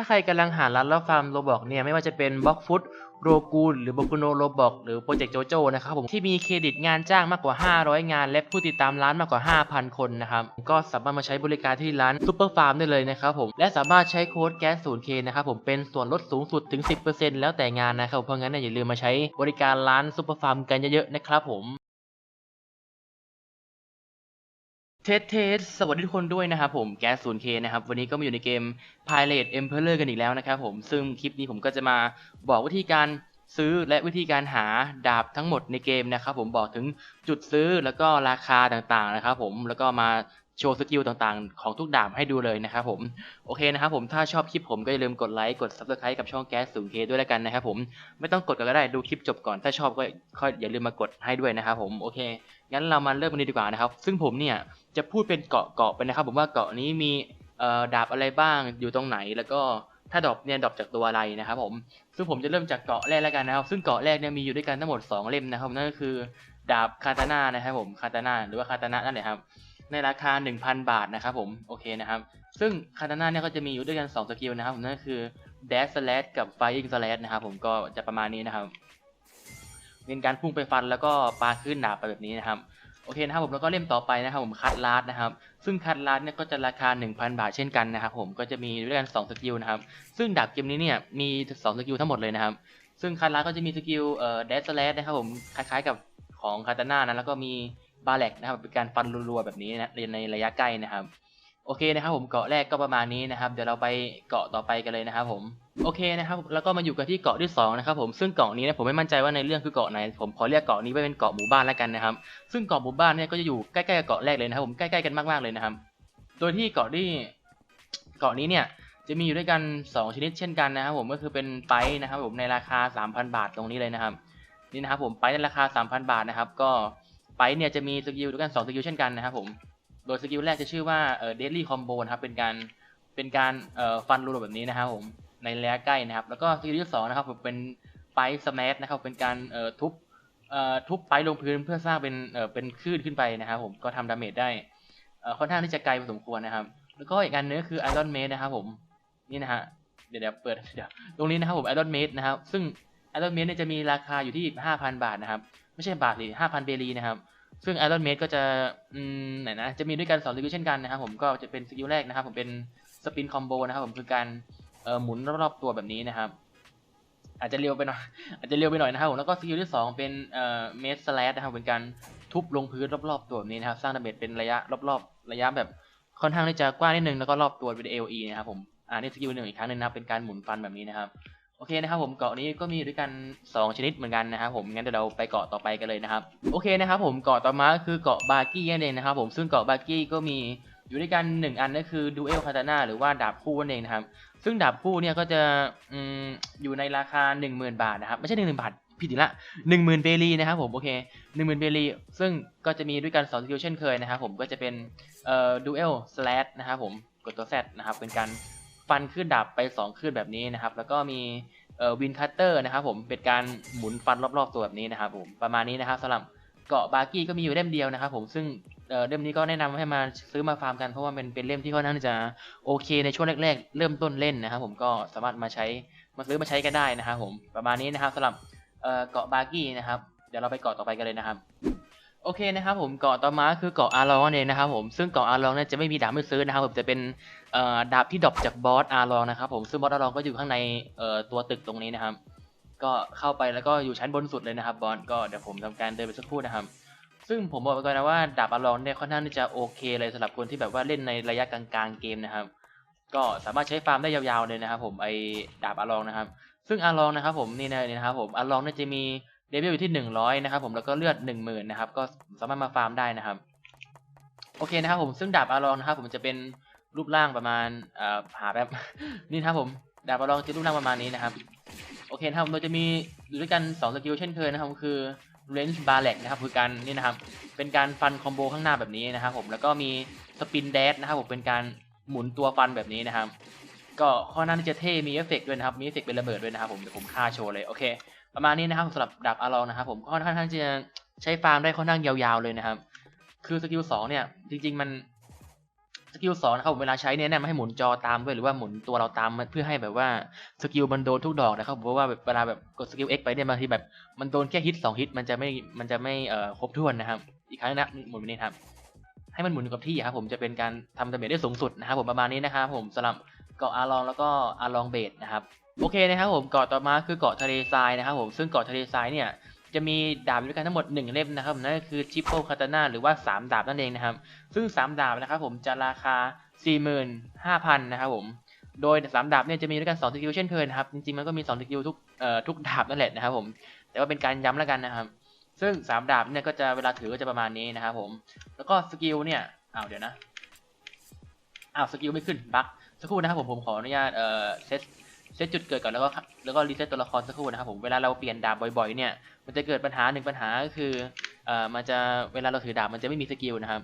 ถ้าใครกำลังหาร้านรับฟาร์มโรบอกเนี่ยไม่ว่าจะเป็นบล็อกฟุตโรกูลหรือ b o k u n o Roblox หรือโปรเจกต์โจโจนะครับผมที่มีเครดิตงานจ้างมากกว่า 500 งาน และผู้ติดตามร้านมากกว่า 5,000 คนนะครับก็สามารถมาใช้บริการที่ร้านซูเปอร์ฟาร์มได้เลยนะครับผมและสามารถใช้โค้ดแก๊ส 0K นย์เคนะครับผมเป็นส่วนลดสูงสุดถึง 10%แล้วแต่งานนะครับเพราะงั้นอย่าลืมมาใช้บริการร้านซูเปอร์ฟาร์มกันเยอะๆนะครับผม เทสเทสสวัสดีทุกคนด้วยนะครับผมแก๊ส 0K นะครับ วันนี้ก็มาอยู่ในเกม Pirate Emperor กันอีกแล้วนะครับผมซึ่งคลิปนี้ผมก็จะมาบอกวิธีการซื้อและวิธีการหาดาบทั้งหมดในเกมนะครับผมบอกถึงจุดซื้อแล้วก็ราคาต่างๆนะครับผมแล้วก็มา โชว์สกิลต่างๆ ของทุกดาบให้ดูเลยนะครับผม โอเคนะครับผมถ้าชอบคลิปผมก็อย่าลืมกดไลค์กด Subscribe กับช่องแก๊ส 0K ด้วยแล้วกันนะครับผมไม่ต้องกดก็ได้ดูคลิปจบก่อนถ้าชอบก็ค่อยอย่าลืมมากดให้ด้วยนะครับผมโอเคงั้นเรามาเริ่มกันดีกว่านะครับซึ่งผมเนี่ยจะพูดเป็นเกาะเกาะไปนะครับ ผมว่าเกาะนี้มีดาบอะไรบ้างอยู่ตรงไหนแล้วก็ถ้าดรอปเนี่ยดรอปจากตัวอะไรนะครับผม ซึ่งผมจะเริ่มจากเกาะแรกแล้วกันนะครับ ซึ่งเกาะแรกเนี่ยมีอยู่ด้วยกันทั้งหมด 2 เล่มนะครับ นั่นก็คือดาบคาตาน่านะครับผม คาตาน่าหรือว่าคาตาน่านั่นแหละครับ ในราคา 1,000 บาทนะครับผมโอเคนะครับซึ่งคาตาน่าเนี่ยก็จะมีอยู่ด้วยกัน 2 สกิลนะครับผมนั่นก็คือ dash slash กับ flying slash นะครับผมก็จะประมาณนี้นะครับเป็นการพุ่งไปฟันแล้วก็ปาขึ้นดาบไปแบบนี้นะครับโอเคนะครับผมแล้วก็เล่มต่อไปนะครับผมคัดลาดนะครับซึ่งคัดลาดเนี่ยก็จะราคา 1,000 บาทเช่นกันนะครับผมก็จะมีด้วยกัน 2 สกิลนะครับซึ่งดาบเกมนี้เนี่ยมี 2 สกิลทั้งหมดเลยนะครับซึ่งคัดลาดก็จะมีสกิลเอ่อเดสแลดนะครับผมคล้ายๆกับของคาตาน่านะแล้วก็มี บาเล็กนะครับเป็นการฟันรัวๆแบบนี้นะในระยะใกล้นะครับ โอเคนะครับผมเกาะแรกก็ประมาณนี้นะครับ เดี๋ยวเราไปเกาะต่อไปกันเลยนะครับผมโอเคนะครับแล้วก็มาอยู่กันที่เกาะที่สองนะครับผมซึ่งเกาะนี้นะผมไม่มั่นใจว่าในเรื่องคือเกาะไหน ผมขอเรียกเกาะนี้ว่าเป็นเกาะหมู่บ้านแล้วกันนะครับ ซึ่งเกาะหมู่บ้านเนี่ยก็จะอยู่ใกล้ๆกับเกาะแรกเลยนะครับผมใกล้ๆกันมากๆเลยนะครับ โดยที่เกาะที่เกาะนี้เนี่ยจะมีอยู่ด้วยกัน 2 ชนิดเช่นกันนะครับผมก็คือเป็นไปนะครับผมในราคา 3,000 บาทตรงนี้เลยนะครับนี่นะครับผมไปในราคา 3,000 บาทนะครับ ก็ ไปเนี่ยจะมีสกิลด้วยกัน2สกิลเช่นกันนะครับผม โดยสกิลแรกจะชื่อว่าเอ่อ deadly combo นะครับ เป็นการเป็นการฟันรัวๆแบบนี้นะครับผมในระยะใกล้นะครับ แล้วก็สกิลที่สองนะครับผมเป็นไปสแมชนะครับ เป็นการทุบทุบไปลงพื้นเพื่อสร้างเป็นเป็นคลื่นขึ้นไปนะครับผมก็ทำดาเมจได้ค่อนข้างที่จะไกลพอสมควรนะครับ แล้วก็อีกอันนึงก็คือ Iron Maid นะครับผมนี่นะฮะเดี๋ยวเดี๋ยวเปิดเดี๋ยวตรงนี้นะครับผม Iron Maid นะครับซึ่ง Iron Maid เนี่ยจะมีราคาอยู่ที่ 5,000 บาทนะครับ ไม่ใช่บาทสิ5,000เบลีนะครับ ซึ่ง Iron Maid ก็จะไหนนะจะมีด้วยกัน2สกิลเช่นกันนะครับผมก็จะเป็นสกิลแรกนะครับผมเป็นสปินคอมโบนะครับผมคือการหมุนรอบๆตัวแบบนี้นะครับ อาจจะเร็วไปหน่อยอาจจะเร็วไปหน่อยนะครับผมแล้วก็สกิลที่สองเป็นเอ่อเมสสแลดนะครับเป็นการทุบลงพื้นรอบๆตัวแบบนี้นะครับ สร้างดาเมจเป็นระยะรอบๆ ระยะแบบค่อนข้างที่จะกว้างนิดนึงแล้วก็รอบตัวเป็น AOE นะครับผมอ่านี่สกิลหนึ่งอีกครั้งหนึงนะครับเป็นการหมุนฟันแบบนี้นะครับ โอเคนะครับผมเกาะนี้ก็มีด้วยกัน 2 ชนิดเหมือนกันนะครับผมงั้นเดี๋ยวเราไปเกาะต่อไปกันเลยนะครับโอเคนะครับผมเกาะต่อมาคือเกาะบาร์กี้นั่นเองนะครับผมซึ่งเกาะบาร์กี้ก็มีอยู่ด้วยกัน 1 อันก็คือดูเอลคาตาน่าหรือว่าดาบคู่นั่นเองนะครับซึ่งดาบคู่เนี่ยก็จะออยู่ในราคา 10,000 บาทนะครับไม่ใช่ 10,000 บาทผิดอีกละ10,000 เบลีนะครับผมโอเค 10,000 เบลีซึ่งก็จะมีด้วยกัน2สกิลเช่นเคยนะครับผมก็จะเป็นเอ่อดูเอลสแลดนะครับผมกดตัว Z นะครับเป็นการ ฟันขึ้นดาบไป2ขึ้นแบบนี้นะครับ แล้วก็มีเอ่อวินคัตเตอร์นะครับผมเป็นการหมุนฟันรอบๆตัวแบบนี้นะครับผมประมาณนี้นะครับสำหรับเกาะบาร์กี้ก็มีอยู่เล่มเดียวนะครับผมซึ่งเอ่อเล่มนี้ก็แนะนำให้มาซื้อมาฟาร์มกันเพราะว่ามันเป็นเล่มที่ค่อนข้างจะโอเคในช่วงแรกๆ เริ่มต้นเล่นนะครับผมก็สามารถมาใช้มาซื้อมาใช้กันได้นะครับผมประมาณนี้นะครับสำหรับเอ่อเกาะบาร์กี้นะครับเดี๋ยวเราไปเกาะต่อไปกันเลยนะครับ โอเคนะครับผมเกาะต่อมาคือเกาะอาร์ลองนั่นเองนะครับผมซึ่งเกาะอาร์ลองเนี่ยจะไม่มีดาบให้ซื้อนะครับผมจะเป็นดาบที่ดรอปจากบอสอาร์ลองนะครับผมซึ่งบอสอาร์ลองก็อยู่ข้างในตัวตึกตรงนี้นะครับ ก็เข้าไปแล้วก็อยู่ชั้นบนสุดเลยนะครับบอสก็เดี๋ยวผมทำการเดินไปสักครู่นะครับ ซึ่งผมบอกไปก่อนนะว่าดาบอาร์ลองเนี่ยค่อนข้างที่จะโอเคเลยสำหรับคนที่แบบว่าเล่นในระยะกลางๆเกมนะครับ ก็สามารถใช้ฟาร์มได้ยาวๆเลยนะครับ ผมไอดาบอาร์ลองนะครับ ซึ่งอาร์ลองนะครับผมนี่นะนี่นะครับผมอาร์ลองเนี่ยจะมี เลเวลอยู่ที่ 100 นะครับผมแล้วก็เลือด 10,000 นะครับ ก็สามารถมาฟาร์มได้นะครับ โอเคนะครับผมซึ่งดาบอาร์ลองนะครับ ผมจะเป็นรูปร่างประมาณอ่อหาแบบนี่นะครับผมดาบอาร์ลองจะรูปร่างประมาณนี้นะครับ โอเคนะครับเราจะมีอยู่ด้วยกัน2สกิลเช่นเคยนะครับคือ range b a r l e c นะครับคือการนี่นะครับ เป็นการฟันคอมโบข้างหน้าแบบนี้นะครับ ผมแล้วก็มีสปินแดชนะครับผมเป็นการหมุนตัวฟันแบบนี้นะครับ ก็ข้อหน้าที่จะเท่มีเอฟเฟกต์ด้วยนะครับ มีเอฟเฟกต์เป็นระเบิดด้วยนะครับผมเดี๋ยวผมฆ่าโชว์เลยโอเค ประมาณนี้นะครับสำหรับดาบอารองนะครับผมก็ค่อนข้างจะใช้ฟาร์มได้ค่อนข้างยาวๆเลยนะครับ คือสกิลสองเนี่ยจริงๆมันสกิลสองนะครับผมเวลาใช้เนี่ยแนะนำให้หมุนจอตามด้วยหรือว่าหมุนตัวเราตามเพื่อให้แบบว่าสกิลมันโดนทุกดอกนะครับผมเพราะว่าแบบเวลาแบบกดสกิล X ไปเนี่ยบางทีแบบมันโดนแค่ฮิตสองฮิตมันจะไม่มันจะไม่เอ่อครบถ้วนนะครับ อีกครั้งนะหมุนไปนี่ครับให้มันหมุนกับที่ครับผมจะเป็นการทำดาเมจได้สูงสุดนะครับผมประมาณนี้นะครับผมสำหรับเกาะอาลองแล้วก็อาลองเบดนะครับ โอเคนะครับผมเกาะต่อมาคือเกาะทะเลทรายนะครับผมซึ่งเกาะทะเลทรายเนี่ยจะมีดาบด้วยกันทั้งหมด 1 เล่มนะครับนั่นก็คือชิปโปคาตานาหรือว่า 3 ดาบนั่นเองนะครับ ซึ่ง 3 ดาบนะครับผมจะราคา 45,000 นะครับผมโดย 3 ดาบเนี่ยจะมีด้วยกัน2สกิลเช่นเคยนะครับ จริงๆ มันก็มี2สกิลทุกเอ่อทุกดาบนั่นแหละนะครับผมแต่ว่าเป็นการย้ำแล้วกันนะครับ ซึ่ง 3 ดาบเนี่ยก็จะเวลาถือก็จะประมาณนี้นะครับผมแล้วก็สกิลเนี่ยอ้าวเดี๋ยวนะอ้าวสกิลไม่ขึ้นบั๊กสักครู่นะครับผมผมขออนุญาตเอ่อเซต ซตจุดเกิดก่อนแล้วก็แล้วก็รีเซ็ตตัวละครสักครู่นะครับผมเวลาเราเปลี่ยนดาบบ่อยๆเนี่ยมันจะเกิดปัญหาหนึ่งปัญหาก็คือเอ่อมันจะเวลาเราถือดาบมันจะไม่มีสกิลนะครับ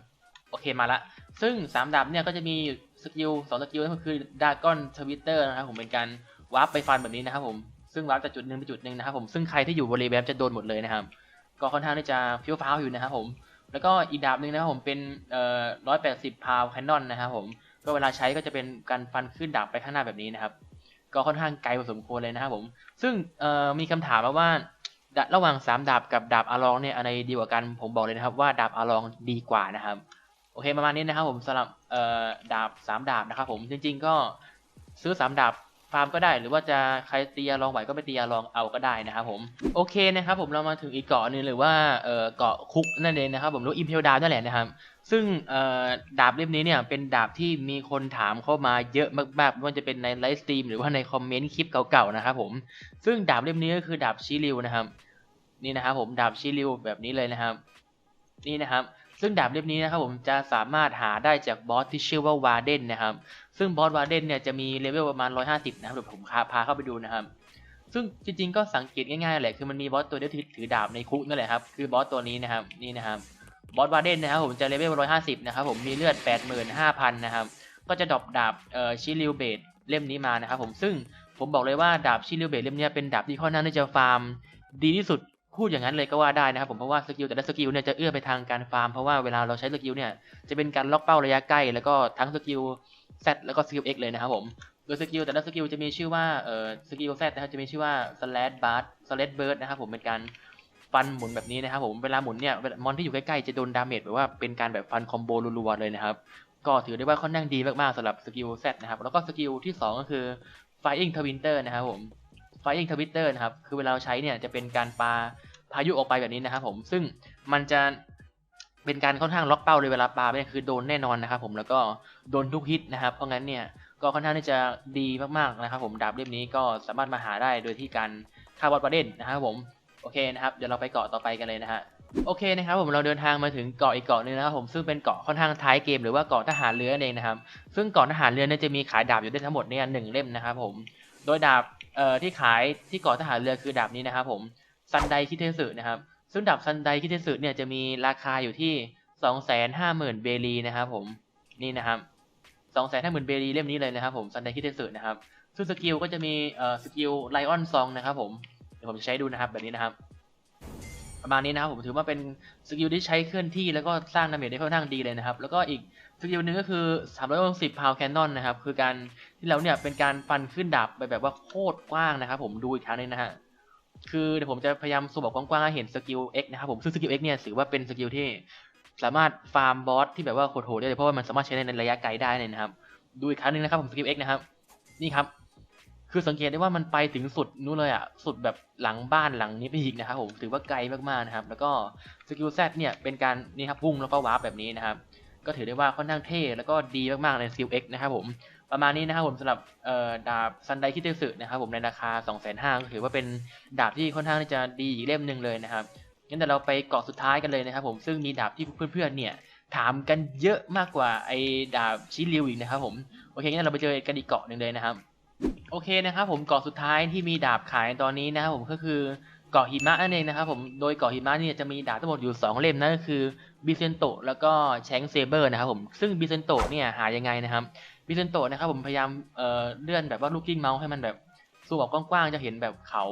โอเคมาละซึ่ง 3 ดาบเนี่ยก็จะมีสกิลสองสกิลนั่นก็คือดากอนทวิตเตอร์นะครับผมเป็นการวาร์ปไปฟันแบบนี้นะครับผมซึ่งวาร์ปจากจุดหนึ่งไปจุดหนึ่งนะครับผมซึ่งใครที่อยู่บริเวณจะโดนหมดเลยนะครับก็ค่อนข้างที่จะฟิวฟ้าวอยู่นะครับผมแล้วก็อีกดาบหนึ่งนะครับผมเป็นเอ่อร้อยแปดสิบพาวแคนนอนนะครับผมก็เวลาใช้ก็จะเป็นการฟันขึ้นดาบไปข้างหน้าแบบนี้นะครับ ก็ค่อนข้างไกลพอสมควรเลยนะครับผม ซึ่งมีคำถามมาว่าระหว่างสามดาบกับดาบอาลองเนี่ยอะไรดีกว่ากัน ผมบอกเลยนะครับว่าดาบอาลองดีกว่านะครับ โอเคประมาณนี้นะครับผมสำหรับดาบสามดาบนะครับผมจริง ๆ ก็ซื้อสามดาบาร์มก็ได้ หรือว่าจะใครตีอาลองไหวก็ไปตีอาลองเอาก็ได้นะครับผมโอเคนะครับผมเรามาถึงอีกเกาะหนึ่งหรือว่าเออเกาะคุกนั่นเองนะครับผมหรืออิมเพลดาวนั่นแหละนะครับซึ่งดาบเล่มนี้เนี่ยเป็นดาบที่มีคนถามเข้ามาเยอะมากๆไม่ว่าจะเป็นในไลฟ์สตรีมหรือว่าในคอมเมนต์คลิปเก่าๆนะครับผมซึ่งดาบเล่มนี้ก็คือดาบชิริวนะครับนี่นะครับผมดาบชิริวแบบนี้เลยนะครับ นี่นะครับ ซึ่งดาบเล่มนี้นะครับผมจะสามารถหาได้จากบอสที่ชื่อว่าวาเดนนะครับ ซึ่งบอสวาเดนเนี่ยจะมีเลเวลประมาณ 150 นะครับเดี๋ยวผมพาพาเข้าไปดูนะครับ ซึ่งจริงๆก็สังเกตง่ายๆแหละคือมันมีบอสตัวเดียวที่ถือดาบในคุกนั่นแหละครับ คือบอสตัวนี้นะครับนี่นะครับบอสวาเดนนะครับผมจะเลเวล 150 นะครับผมมีเลือด 85,000 นะครับ ก็จะดรอปดาบเอ่อชิลิวเบดเล่มนี้มานะครับผมซึ่งผมบอกเลยว่าดาบชิลิวเบดเล่มนี้เป็นดาบที่ค่อนข้างที่จะฟาร์มดีที่สุดพูดอย่างนั้นเลยก็ว่าได้นะครับผมเพราะว่าสกิลแต่ละสกิลเนี่ยจะเอื้อไปทางการฟาร์มเพราะว่าเวลาเราใช้สกิลเนี่ยจะเป็นการล็อกเป้าระยะใกล้ แล้วก็ทั้งสกิล Z แล้วก็สกิล X เลยนะครับผมโดยสกิลแต่ละสกิลจะมีชื่อว่าเอ่อสกิล Z นะครับจะมีชื่อว่า slash bar slash bird นะครับผมเป็นการฟันหมุนแบบนี้นะครับผมเวลาหมุนเนี่ยมอนที่อยู่ใกล้ๆจะโดนดาเมจแบบว่าเป็นการแบบฟันคอมโบรัวๆเลยนะครับก็ถือได้ว่าค่อนข้างดีมากๆสำหรับสกิล Z นะครับแล้วก็สกิลที่ 2 ก็คือ Flying Twinter นะครับผม Flying Twinter นะครับคือเวลาเราใช้เนี่ยจะเป็นการปาพายุออกไปแบบนี้นะครับผมซึ่งมันจะ เป็นการค่อนข้างล็อกเป้าเลยเวลาปาเนี่ยคือโดนแน่นอนนะครับผมแล้วก็โดนทุกฮิตนะครับ เพราะงั้นเนี่ยก็ค่อนข้างที่จะดีมากๆนะครับ ผมดาบเล่มนี้ก็สามารถมาหาได้โดยที่การฆ่าบอสประเด็นนะครับผมโอเคนะครับเดี๋ยวเราไปเกาะต่อไปกันเลยนะฮะโอเคนะครับผมเราเดินทางมาถึงเกาะอีกเกาะหนึงนะครับผมซึ่งเป็นเกาะค่อนข้างท้ายเกมหรือว่าเกาะทหารเรือนั่นเองนะครับซึ่งเกาะทหารเรือเนี่ยจะมีขายดาบอยู่ได้ทั้งหมดเนี่ยหนึ่งเล่มนะครับผมโดยดาบเอ่อที่ขายที่เกาะทหารเรือคือดาบนี้นะครับผมซันไดคิเทสึนะครับ ซึ่งดาบซันไดคิเทสึเนี่ยจะมีราคาอยู่ที่สองแสนห้าหมื่นเบรีนะครับผมนี่นะครับสองแสนห้าหมื่นเบรีเล่มนี้เลยนะครับผมซันไดคิเทสึนะครับซึ่งสกิลก็จะมีเอ่อสกิลไลออนซองนะครับผมเดี๋ยวผมจะใช้ดูนะครับแบบนี้นะครับ ประมาณนี้นะครับผมถือว่าเป็นสกิลที่ใช้เคลื่อนที่แล้วก็สร้างดาเมจได้ค่อนข้างดีเลยนะครับ แล้วก็อีกสกิลหนึ่งก็คือ 360 พาวแคนนอนนะครับ คือการที่เราเนี่ยเป็นการฟันขึ้นดาบไปแบบว่าโคตรกว้างนะครับผมดูอีกครั้งนึงนะฮะ คือเดี๋ยวผมจะพยายามสูบแบบกว้างๆให้เห็นสกิล X นะครับผมซึ่งสกิล X เนี่ยถือว่าเป็นสกิลที่สามารถฟาร์มบอสที่แบบว่าโหดๆได้เลยเพราะว่ามันสามารถใช้ในระยะไกลได้เลยนะครับ ดูอีกครั้งหนึงนะครับผมสกิล X นะครับ นี่ครับ คือสังเกตได้ว่ามันไปถึงสุดนู้นเลยอะสุดแบบหลังบ้านหลังนี้ไปอีกนะครับผมถือว่าไกลมากๆนะครับ แล้วก็สกิล Z เนี่ยเป็นการนี่ครับพุ่งแล้วก็วาร์ปแบบนี้นะครับ ก็ถือได้ว่าค่อนข้างเท่แล้วก็ดีมากๆในสกิล X นะครับผม ประมาณนี้นะครับผมสำหรับดาบซันไดคิเตสึนะครับผมในราคา 2 5 0 0 0ก็ถือว่าเป็นดาบที่ค่อนข้างที่จะดีอีกเล่มหนึ่งเลยนะครับงั้นแต่เราไปเกาะสุดท้ายกันเลยนะครับผมซึ่งมีดาบที่เพื่อนๆเนี่ยถามกันเยอะมากกว่าไอ้ดาบชิริวอีกนะครับผมโอเคงั้นเราไปเจอกันอีกเกาะหนึ่งเลยนะครับโอเคนะครับผมเกาะสุดท้ายที่มีดาบขายตอนนี้นะครับผมก็คือเกาะหิมะนั่นเองนะครับผมโดยเกาะหิมะเนี่ยจะมีดาบทั้งหมดอยู่ 2 เล่มนั่นก็คือบิเซนโตแล้วก็แชงเซเบอร์นะครับผมซึ่งบิเซนโตเนี่ยหายังไงนะครับ บิเซนโตนะครับผมพยายามเอ่อเลื่อนแบบว่าลูกกิ้งเมาส์ให้มันแบบสูบออกกว้างๆจะเห็นแบบเขา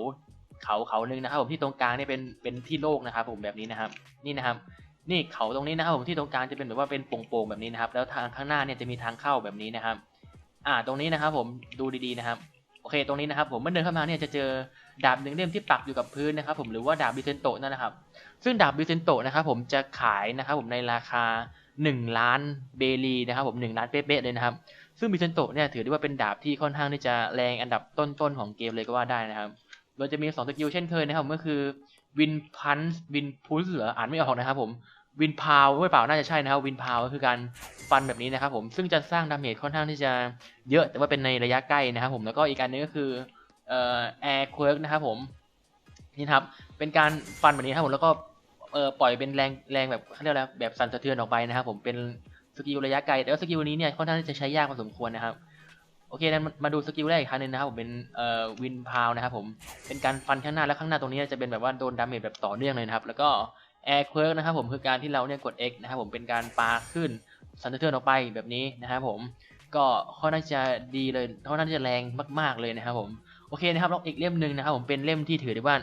เขาเขาหนึ่งนะครับผมที่ตรงกลางเนี่ยเป็นเป็นที่โล่งนะครับผมแบบนี้นะครับนี่นะครับ นี่เขาตรงนี้นะครับผมที่ตรงกลางจะเป็นแบบว่าเป็นโป่งๆแบบนี้นะครับ แล้วทางข้างหน้าเนี่ยจะมีทางเข้าแบบนี้นะครับ อ่าตรงนี้นะครับผมดูดีๆนะครับโอเคตรงนี้นะครับผมเมื่อเดินเข้ามาเนี่ยจะเจอดาบหนึ่งเล่มที่ปักอยู่กับพื้นนะครับผมหรือว่าดาบบิเซนโตนั่นนะครับ ซึ่งดาบบิเซนโตนะครับผมจะขายนะครับผมในราคา 1 ล้านเบลีนะครับผม1ล้านเป๊ะๆเลยนะครับ ซึ่งบิเซนโตเนี่ยถือได้ว่าเป็นดาบที่ค่อนข้างที่จะแรงอันดับต้นๆของเกมเลยก็ว่าได้นะครับ โดยจะมี 2 สกิลเช่นเคยนะครับก็คือวินพันส์วินพุลเหรออ่านไม่ออกนะครับผมวินพาวไม่เปล่าน่าจะใช่นะครับวินพาวก็คือการฟันแบบนี้นะครับผมซึ่งจะสร้างดาเมจค่อนข้างที่จะเยอะแต่ว่าเป็นในระยะใกล้นะครับผมแล้วก็อีกอันนึงก็คือเอ่อแอร์เคิร์กนะครับผมนี่ครับเป็นการฟันแบบนี้ครับผมแล้วก็เอ่อปล่อยเป็นแรงแรงแบบเขาเรียกอะไรแบบสั่นสะเทือนออกไปนะครับผมเป็น สกิลระยะไกล แต่ว่าสกิลนี้เนี่ยค่อนข้างที่จะใช้ยากพอสมควรนะครับ โอเคนั้นมาดูสกิลแรกอีกครั้งหนึงนะครับผมเป็นเอ่อวินพาวนะครับผม เป็นการฟันข้างหน้าและข้างหน้าตรงนี้จะเป็นแบบว่าโดนดาเมจแบบต่อเนื่องเลยนะครับ แล้วก็แอร์เคิร์กนะครับผมคือการที่เราเนี่ยกด X นะครับผมเป็นการปาขึ้นสันสะเทือนออกไปแบบนี้นะครับผมก็ค่อนข้างจะดีเลยค่อนข้างที่จะแรงมาก ๆเลยนะครับผมโอเคนะครับแล้วอีกเล่มหนึ่งนะครับผมเป็นเล่มที่ถือได้ว่า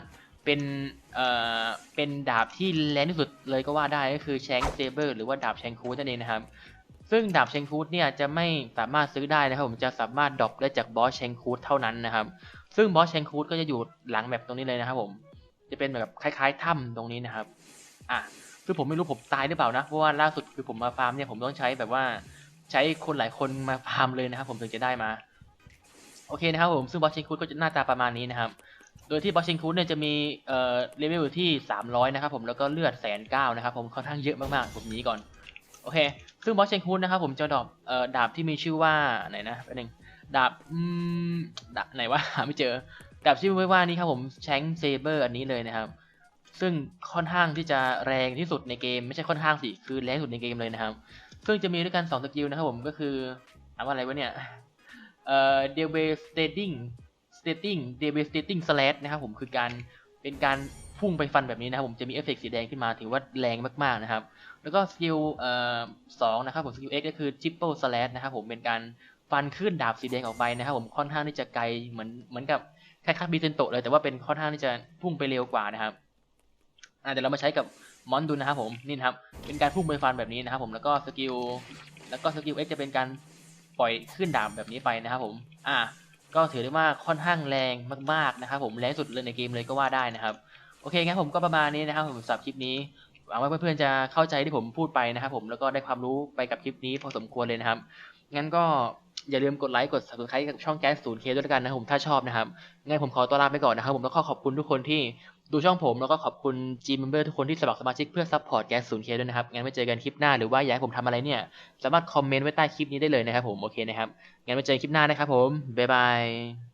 เป็นเอ่อเป็นดาบที่แรงที่สุดเลยก็ว่าได้ก็คือแชงเซเบอร์หรือว่าดาบแชงคูนั่นเองนะครับ ซึ่งดาบเชงคูดเนี่ยจะไม่สามารถซื้อได้นะครับผมจะสามารถดรอปได้จากบอสเชงคูดเท่านั้นนะครับ ซึ่งบอสเชงคูดก็จะอยู่หลังแบบตรงนี้เลยนะครับผมจะเป็นแบบคล้ายๆถ้ำตรงนี้นะครับอะคือผมไม่รู้ผมตายหรือเปล่านะเพราะว่าล่าสุดคือผมมาฟาร์มเนี่ยผมต้องใช้แบบว่าใช้คนหลายคนมาฟาร์มเลยนะครับ ผมถึงจะได้มา โอเคนะครับผมซึ่งบอสเชงคูดก็จะหน้าตาประมาณนี้นะครับ ดยที่บอสเชงคูเนี่ยจะมีเอ่อเลเวลอยู่ที่ 300 นะครับผมแล้วก็เลือดแสนเก้านะครับผมค่อนข้างเยอะมากๆผมนี้ก่อน โอเค ซึ่งบอสเชงคูนะครับผมจะดรอปเอ่อดาบที่มีชื่อว่าไหนนะแป๊บนึงดาบอืมดาบไหนวะหาไม่เจอดาบชื่อว่านี่ครับผมแชงเซเบอร์อันนี้เลยนะครับ ซึ่งค่อนข้างที่จะแรงที่สุดในเกม ไม่ใช่ค่อนข้างสิคือแรงที่สุดในเกมเลยนะครับ ซึ่งจะมีด้วยกัน2สกิลนะครับผมก็คืออ่านว่าอะไรวะเนี่ยเอ่อ d e v a s t a t i n g stating devastating slash นะครับผมคือการเป็นการพุ่งไปฟันแบบนี้นะครับผมจะมีเอฟเฟกต์สีแดงขึ้นมาถือว่าแรงมากๆนะครับ แล้วก็สกิลเอ่อสองนะครับผมสกิล X ก็คือ triple slash นะครับผมเป็นการฟันขึ้นดาบสีแดงออกไปนะครับผมค่อนข้างที่จะไกลเหมือนเหมือนกับคล้ายๆบิเซนโตเลยแต่ว่าเป็นค่อนข้างที่จะพุ่งไปเร็วกว่านะครับอ่าเดี๋ยวเรามาใช้กับมอนดูนะครับผมนี่นะครับเป็นการพุ่งไปฟันแบบนี้นะครับผมแล้วก็สกิลแล้วก็สกิล X จะเป็นการปล่อยขึ้นดาบแบบนี้ไปนะครับผมอ่า ก็ถือได้ว่าค่อนข้างแรงมากๆนะครับผมแรงสุดเลยในเกมเลยก็ว่าได้นะครับ โอเคงั้นผมก็ประมาณนี้นะครับผมสำหรับคลิปนี้หวังว่าเพื่อนๆจะเข้าใจที่ผมพูดไปนะครับผมแล้วก็ได้ความรู้ไปกับคลิปนี้พอสมควรเลยนะครับงั้นก็ อย่าลืมกดไลค์กด subscribe กับช่องแก๊สศูนย์เคด้วยแล้วกันนะครับผมถ้าชอบนะครับงั้นผมขอตัวลาไปก่อนนะครับผมแล้วก็ขอบคุณทุกคนที่ดูช่องผมแล้วก็ขอบคุณ G member ทุกคนที่สมัครสมาชิกเพื่อซัพพอร์ตแก๊สศูนย์เคด้วยนะครับงั้นไว้เจอกันคลิปหน้าหรือว่าอยากให้ผมทำอะไรเนี่ย สามารถคอมเมนต์ไว้ใต้คลิปนี้ได้เลยนะครับผมโอเคนะครับงั้นไว้เจอกันคลิปหน้านะครับผมบ๊ายบาย